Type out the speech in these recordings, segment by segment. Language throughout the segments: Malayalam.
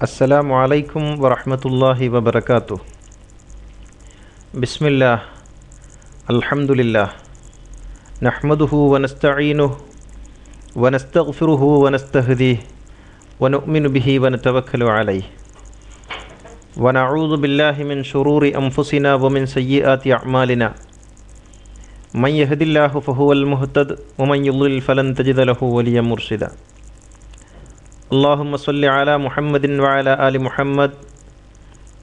السلام عليكم ورحمة الله وبركاته. بسم الله. الحمد لله. نحمده ونستعينه ونستغفره ونستهديه ونؤمن به ونتوكل عليه. ونعوذ بالله من شرور أنفسنا ومن سيئات أعمالنا. من يهد الله فهو المهتد ومن يضلل فلن تجد له وليا مرشدا. اللهم صل على محمد وعلى آل محمد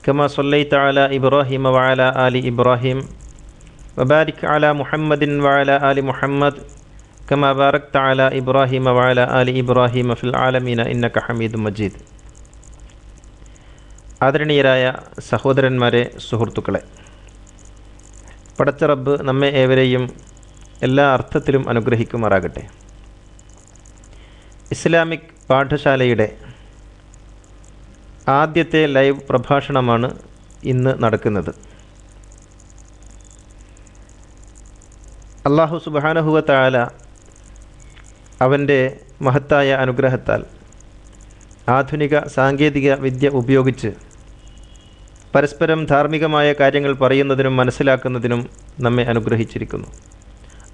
كما صليت على إبراهيم وعلى آل إبراهيم وبارك على محمد وعلى آل محمد كما باركت على إبراهيم وعلى آل إبراهيم في العالمين إنك حميد مجيد ആദരണീയരായ സഹോദരന്മാരെ സുഹൃത്തുക്കളെ പടച്ച റബ്ബ് നമ്മെ ഏവരെയും എല്ലാ അർത്ഥത്തിലും അനുഗ്രഹിക്കുമാറാകട്ടെ ഇസ്ലാമിക് പാഠശാലയുടെ ആദ്യത്തെ ലൈവ് പ്രഭാഷണമാണ് ഇന്ന് നടക്കുന്നത്. അള്ളാഹു സുബാനഹുവ താല അവന്റെ മഹത്തായ അനുഗ്രഹത്താൽ ആധുനിക സാങ്കേതിക വിദ്യ ഉപയോഗിച്ച് പരസ്പരം ധാർമ്മികമായ കാര്യങ്ങൾ പറയുന്നതിനും മനസ്സിലാക്കുന്നതിനും നമ്മെ അനുഗ്രഹിച്ചിരിക്കുന്നു.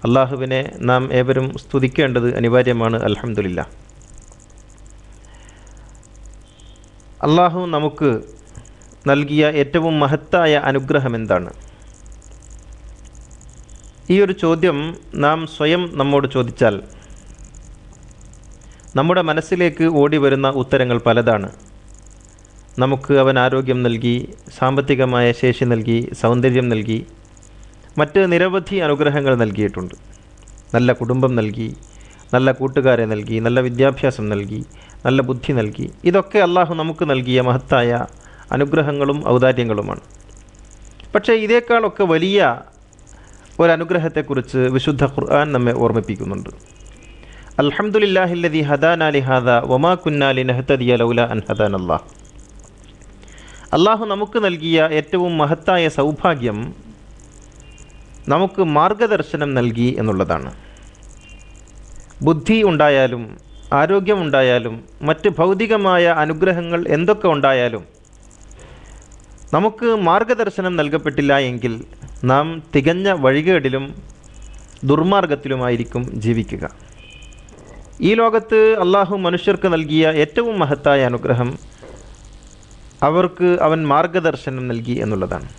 അള്ളാഹുവിനെ നാം ഏവരും സ്തുതിക്കേണ്ടത് അനിവാര്യമാണ് അൽഹംദുലില്ല അള്ളാഹു നമുക്ക് നൽകിയ ഏറ്റവും മഹത്തായ അനുഗ്രഹം എന്താണ് ഈ ഒരു ചോദ്യം നാം സ്വയം നമ്മോട് ചോദിച്ചാൽ നമ്മുടെ മനസ്സിലേക്ക് ഓടി വരുന്ന ഉത്തരങ്ങൾ പലതാണ്. നമുക്ക് അവൻ ആരോഗ്യം നൽകി സാമ്പത്തികമായ ശേഷി നൽകി സൗന്ദര്യം നൽകി മറ്റ് നിരവധി അനുഗ്രഹങ്ങൾ നൽകിയിട്ടുണ്ട്. നല്ല കുടുംബം നൽകി നല്ല കൂട്ടുകാരെ നൽകി നല്ല വിദ്യാഭ്യാസം നൽകി നല്ല ബുദ്ധി നൽകി. ഇതൊക്കെ അള്ളാഹു നമുക്ക് നൽകിയ മഹത്തായ അനുഗ്രഹങ്ങളും ഔദാര്യങ്ങളുമാണ്. പക്ഷേ ഇതേക്കാളൊക്കെ വലിയ ഒരനുഗ്രഹത്തെക്കുറിച്ച് വിശുദ്ധ ഖുർആൻ നമ്മെ ഓർമ്മിപ്പിക്കുന്നുണ്ട്. അൽഹംദുലില്ലാഹില്ലദി ഹദാന ലിഹാദ വമാ കുന്നാലി നഹ്തദിയ ലൗല അൻ ഹദാൻ അള്ളാഹ് അള്ളാഹു നമുക്ക് നൽകിയ ഏറ്റവും മഹത്തായ സൗഭാഗ്യം നമുക്ക് മാർഗദർശനം നൽകി എന്നുള്ളതാണ്. ബുദ്ധി ഉണ്ടായാലും ആരോഗ്യം ഉണ്ടായാലും മറ്റ് ഭൗതികമായ അനുഗ്രഹങ്ങൾ എന്തൊക്കെ ഉണ്ടായാലും നമുക്ക് മാർഗദർശനം നൽകപ്പെട്ടില്ല എങ്കിൽ നാം തികഞ്ഞ വഴികേടിലും ദുർമാർഗത്തിലുമായിരിക്കും ജീവിക്കുക. ഈ ലോകത്ത് അള്ളാഹു മനുഷ്യർക്ക് നൽകിയ ഏറ്റവും മഹത്തായ അനുഗ്രഹം അവർക്ക് അവൻ മാർഗദർശനം നൽകി എന്നുള്ളതാണ്.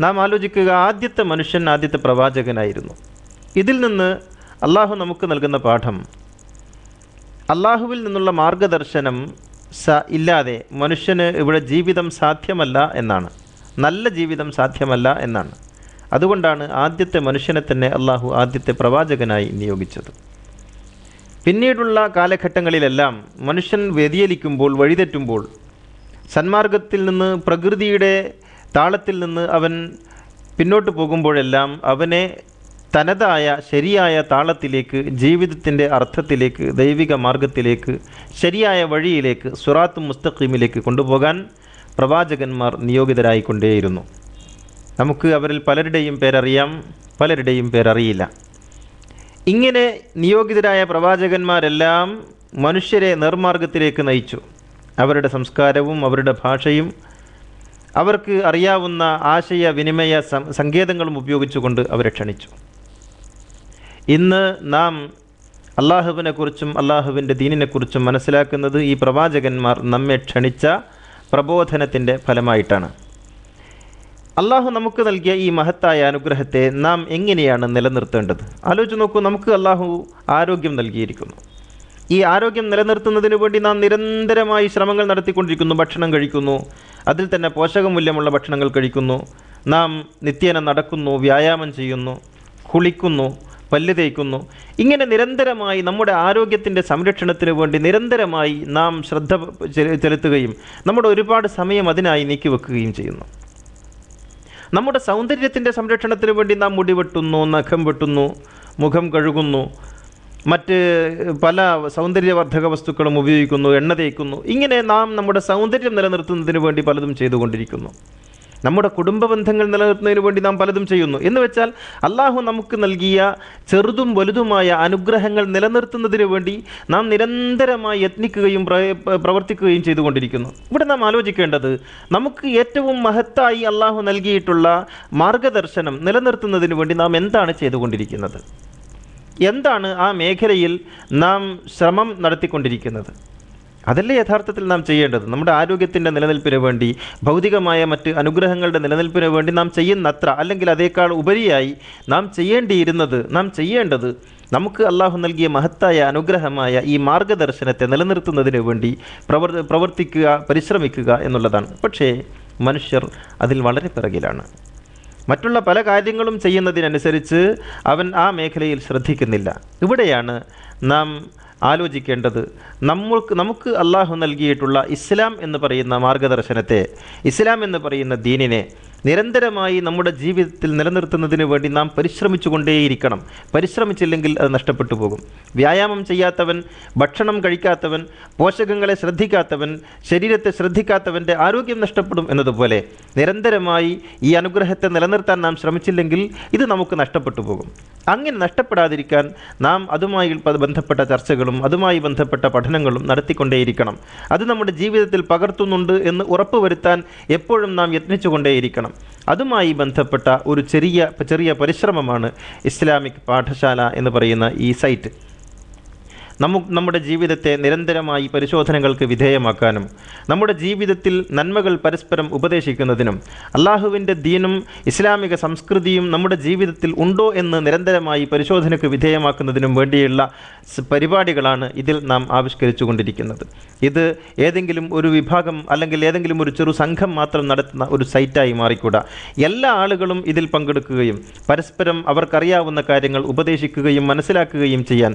നാം ആലോചിക്കുക ആദ്യത്തെ മനുഷ്യൻ ആദ്യത്തെ പ്രവാചകനായിരുന്നു. ഇതിൽ നിന്ന് അള്ളാഹു നമുക്ക് നൽകുന്ന പാഠം അള്ളാഹുവിൽ നിന്നുള്ള മാർഗദർശനം സ ഇല്ലാതെ മനുഷ്യന് ഇവിടെ ജീവിതം സാധ്യമല്ല എന്നാണ്. നല്ല ജീവിതം സാധ്യമല്ല എന്നാണ്. അതുകൊണ്ടാണ് ആദ്യത്തെ മനുഷ്യനെ തന്നെ അള്ളാഹു ആദ്യത്തെ പ്രവാചകനായി നിയോഗിച്ചത്. പിന്നീടുള്ള കാലഘട്ടങ്ങളിലെല്ലാം മനുഷ്യൻ വ്യതിയലിക്കുമ്പോൾ വഴിതെറ്റുമ്പോൾ സന്മാർഗത്തിൽ നിന്ന് പ്രകൃതിയുടെ താളത്തിൽ നിന്ന് അവൻ പിന്നോട്ട് പോകുമ്പോഴെല്ലാം അവനെ തനതായ ശരിയായ താളത്തിലേക്ക് ജീവിതത്തിന്റെ അർത്ഥത്തിലേക്ക് ദൈവിക മാർഗത്തിലേക്ക് ശരിയായ വഴിയിലേക്ക് സുറാത്ത് മുസ്തഖീമിലേക്ക് കൊണ്ടുപോകാൻ പ്രവാചകന്മാർ നിയോഗിതരായിക്കൊണ്ടേയിരുന്നു. നമുക്ക് അവരിൽ പലരുടെയും പേരറിയാം പലരുടെയും പേരറിയില്ല. ഇങ്ങനെ നിയോഗിതരായ പ്രവാചകന്മാരെല്ലാം മനുഷ്യരെ നേർമാർഗത്തിലേക്ക് നയിച്ചു. അവരുടെ സംസ്കാരവും അവരുടെ ഭാഷയും അവർക്ക് അറിയാവുന്ന ആശയ വിനിമയ സങ്കേതങ്ങളും ഉപയോഗിച്ചുകൊണ്ട് അവരെ ക്ഷണിച്ചു. ഇന്ന് നാം അള്ളാഹുവിനെക്കുറിച്ചും അള്ളാഹുവിന്റെ ദീനിനെക്കുറിച്ചും മനസ്സിലാക്കുന്നത് ഈ പ്രവാചകന്മാർ നമ്മെ ക്ഷണിച്ച പ്രബോധനത്തിന്റെ ഫലമായിട്ടാണ്. അള്ളാഹു നമുക്ക് നൽകിയ ഈ മഹത്തായ അനുഗ്രഹത്തെ നാം എങ്ങനെയാണ് നിലനിർത്തേണ്ടത്? ആലോചിച്ച് നോക്കൂ നമുക്ക് അള്ളാഹു ആരോഗ്യം നൽകിയിരിക്കുന്നു. ഈ ആരോഗ്യം നിലനിർത്തുന്നതിന് വേണ്ടി നാം നിരന്തരമായി ശ്രമങ്ങൾ നടത്തിക്കൊണ്ടിരിക്കുന്നു ഭക്ഷണം കഴിക്കുന്നു അതിൽ തന്നെ പോഷകമൂല്യമുള്ള ഭക്ഷണങ്ങൾ കഴിക്കുന്നു നാം നിത്യേന നടക്കുന്നു വ്യായാമം ചെയ്യുന്നു കുളിക്കുന്നു പല്ല് തേക്കുന്നു ഇങ്ങനെ നിരന്തരമായി നമ്മുടെ ആരോഗ്യത്തിന്റെ സംരക്ഷണത്തിന് വേണ്ടി നിരന്തരമായി നാം ശ്രദ്ധ ചെലുത്തുകയും നമ്മുടെ ഒരുപാട് സമയം അതിനായി നീക്കി വെക്കുകയും ചെയ്യുന്നു. നമ്മുടെ സൗന്ദര്യത്തിന്റെ സംരക്ഷണത്തിന് വേണ്ടി നാം മുടി വെട്ടുന്നു നഖം വെട്ടുന്നു മുഖം കഴുകുന്നു മറ്റ് പല സൗന്ദര്യവർദ്ധക വസ്തുക്കളും ഉപയോഗിക്കുന്നു എണ്ണ തേക്കുന്നു ഇങ്ങനെ നാം നമ്മുടെ സൗന്ദര്യം നിലനിർത്തുന്നതിന് വേണ്ടി പലതും ചെയ്തുകൊണ്ടിരിക്കുന്നു. നമ്മുടെ കുടുംബ ബന്ധങ്ങൾ നിലനിർത്തുന്നതിന് വേണ്ടി നാം പലതും ചെയ്യുന്നു. എന്ന് വെച്ചാൽ അള്ളാഹു നമുക്ക് നൽകിയ ചെറുതും വലുതുമായ അനുഗ്രഹങ്ങൾ നിലനിർത്തുന്നതിന് വേണ്ടി നാം നിരന്തരമായി യത്നിക്കുകയും പ്ര- പ്രവർത്തിക്കുകയും ചെയ്തുകൊണ്ടിരിക്കുന്നു. ഇവിടെ നാം ആലോചിക്കേണ്ടത് നമുക്ക് ഏറ്റവും മഹത്തായി അള്ളാഹു നൽകിയിട്ടുള്ള മാർഗദർശനം നിലനിർത്തുന്നതിന് വേണ്ടി നാം എന്താണ് ചെയ്തുകൊണ്ടിരിക്കുന്നത്? എന്താണ് ആ മേഖലയിൽ നാം ശ്രമം നടത്തിക്കൊണ്ടിരിക്കുന്നത്? അതല്ലേ യഥാർത്ഥത്തിൽ നാം ചെയ്യേണ്ടത്? നമ്മുടെ ആരോഗ്യത്തിന്റെ നിലനിൽപ്പിന് വേണ്ടി ഭൗതികമായ മറ്റ് അനുഗ്രഹങ്ങളുടെ നിലനിൽപ്പിന് വേണ്ടി നാം ചെയ്യുന്നത്ര അല്ലെങ്കിൽ അതേക്കാൾ ഉപരിയായി നാം ചെയ്യേണ്ടിയിരുന്നത് നാം ചെയ്യേണ്ടത് നമുക്ക് അള്ളാഹു നൽകിയ മഹത്തായ അനുഗ്രഹമായ ഈ മാർഗദർശനത്തെ നിലനിർത്തുന്നതിന് വേണ്ടി പ്രവർ പ്രവർത്തിക്കുക പരിശ്രമിക്കുക എന്നുള്ളതാണ്. പക്ഷേ മനുഷ്യർ അതിൽ വളരെ പിറകിലാണ്. മറ്റുള്ള പല കാര്യങ്ങളും ചെയ്യുന്നതിനനുസരിച്ച് അവൻ ആ മേഖലയിൽ ശ്രദ്ധിക്കുന്നില്ല. ഇവിടെയാണ് നാം ആലോചിക്കേണ്ടത് നമ്മൾക്ക് നമുക്ക് അള്ളാഹു നൽകിയിട്ടുള്ള ഇസ്ലാം എന്ന് പറയുന്ന മാർഗദർശനത്തെ ഇസ്ലാം എന്ന് പറയുന്ന ദീനിനെ നിരന്തരമായി നമ്മുടെ ജീവിതത്തിൽ നിലനിർത്തുന്നതിന് വേണ്ടി നാം പരിശ്രമിച്ചുകൊണ്ടേയിരിക്കണം. പരിശ്രമിച്ചില്ലെങ്കിൽ അത് നഷ്ടപ്പെട്ടു പോകും. വ്യായാമം ചെയ്യാത്തവൻ ഭക്ഷണം കഴിക്കാത്തവൻ പോഷകങ്ങളെ ശ്രദ്ധിക്കാത്തവൻ ശരീരത്തെ ശ്രദ്ധിക്കാത്തവന്റെ ആരോഗ്യം നഷ്ടപ്പെടും എന്നതുപോലെ നിരന്തരമായി ഈ അനുഗ്രഹത്തെ നിലനിർത്താൻ നാം ശ്രമിച്ചില്ലെങ്കിൽ ഇത് നമുക്ക് നഷ്ടപ്പെട്ടു പോകും. അങ്ങനെ നഷ്ടപ്പെടാതിരിക്കാൻ നാം അതുമായി ബന്ധപ്പെട്ട ചർച്ചകളും അതുമായി ബന്ധപ്പെട്ട പഠനങ്ങളും നടത്തിക്കൊണ്ടേയിരിക്കണം. അത് നമ്മുടെ ജീവിതത്തിൽ പകർത്തുന്നുണ്ട് എന്ന് ഉറപ്പുവരുത്താൻ എപ്പോഴും നാം യത്നിച്ചുകൊണ്ടേയിരിക്കണം. അതുമായി ബന്ധപ്പെട്ട ഒരു ചെറിയ ചെറിയ പരിശ്രമമാണ് ഇസ്ലാമിക് പാഠശാല എന്ന് പറയുന്ന ഈ സൈറ്റ്. നമുക്ക് നമ്മുടെ ജീവിതത്തെ നിരന്തരമായി പരിശോധനകൾക്ക് വിധേയമാക്കാനും നമ്മുടെ ജീവിതത്തിൽ നന്മകൾ പരസ്പരം ഉപദേശിക്കുന്നതിനും അള്ളാഹുവിന്റെ ദീനും ഇസ്ലാമിക സംസ്കൃതിയും നമ്മുടെ ജീവിതത്തിൽ ഉണ്ടോ എന്ന് നിരന്തരമായി പരിശോധനയ്ക്ക് വിധേയമാക്കുന്നതിനും വേണ്ടിയുള്ള പരിപാടികളാണ് ഇതിൽ നാം ആവിഷ്കരിച്ചു കൊണ്ടിരിക്കുന്നത് ഇത് ഏതെങ്കിലും ഒരു വിഭാഗം അല്ലെങ്കിൽ ഏതെങ്കിലും ഒരു ചെറു സംഘം മാത്രം നടത്തുന്ന ഒരു സൈറ്റായി മാറിക്കൂടാ. എല്ലാ ആളുകളും ഇതിൽ പങ്കെടുക്കുകയും പരസ്പരം അവർക്കറിയാവുന്ന കാര്യങ്ങൾ ഉപദേശിക്കുകയും മനസ്സിലാക്കുകയും ചെയ്യാൻ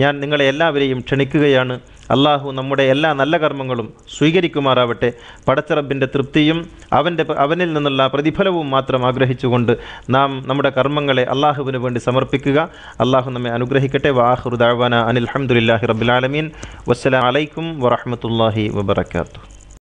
ഞാൻ നിങ്ങളെ എല്ലാവരെയും ക്ഷണിക്കുകയാണ്. അള്ളാഹു നമ്മുടെ എല്ലാ നല്ല കർമ്മങ്ങളും സ്വീകരിക്കുമാറാവട്ടെ. പടച്ചറബിന്റെ തൃപ്തിയും അവന്റെ അവനിൽ നിന്നുള്ള പ്രതിഫലവും മാത്രം ആഗ്രഹിച്ചുകൊണ്ട് നാം നമ്മുടെ കർമ്മങ്ങളെ അള്ളാഹുവിന് വേണ്ടി സമർപ്പിക്കുക. അള്ളാഹു നമ്മെ അനുഗ്രഹിക്കട്ടെ. വാഹുദാവാന അനിൽ അഹമ്മദില്ലാഹി റബ്ബുലാലമീൻ വസ്സലാം അലൈക്കും വറഹമത്തല്ലാഹി വബർക്കാത്തു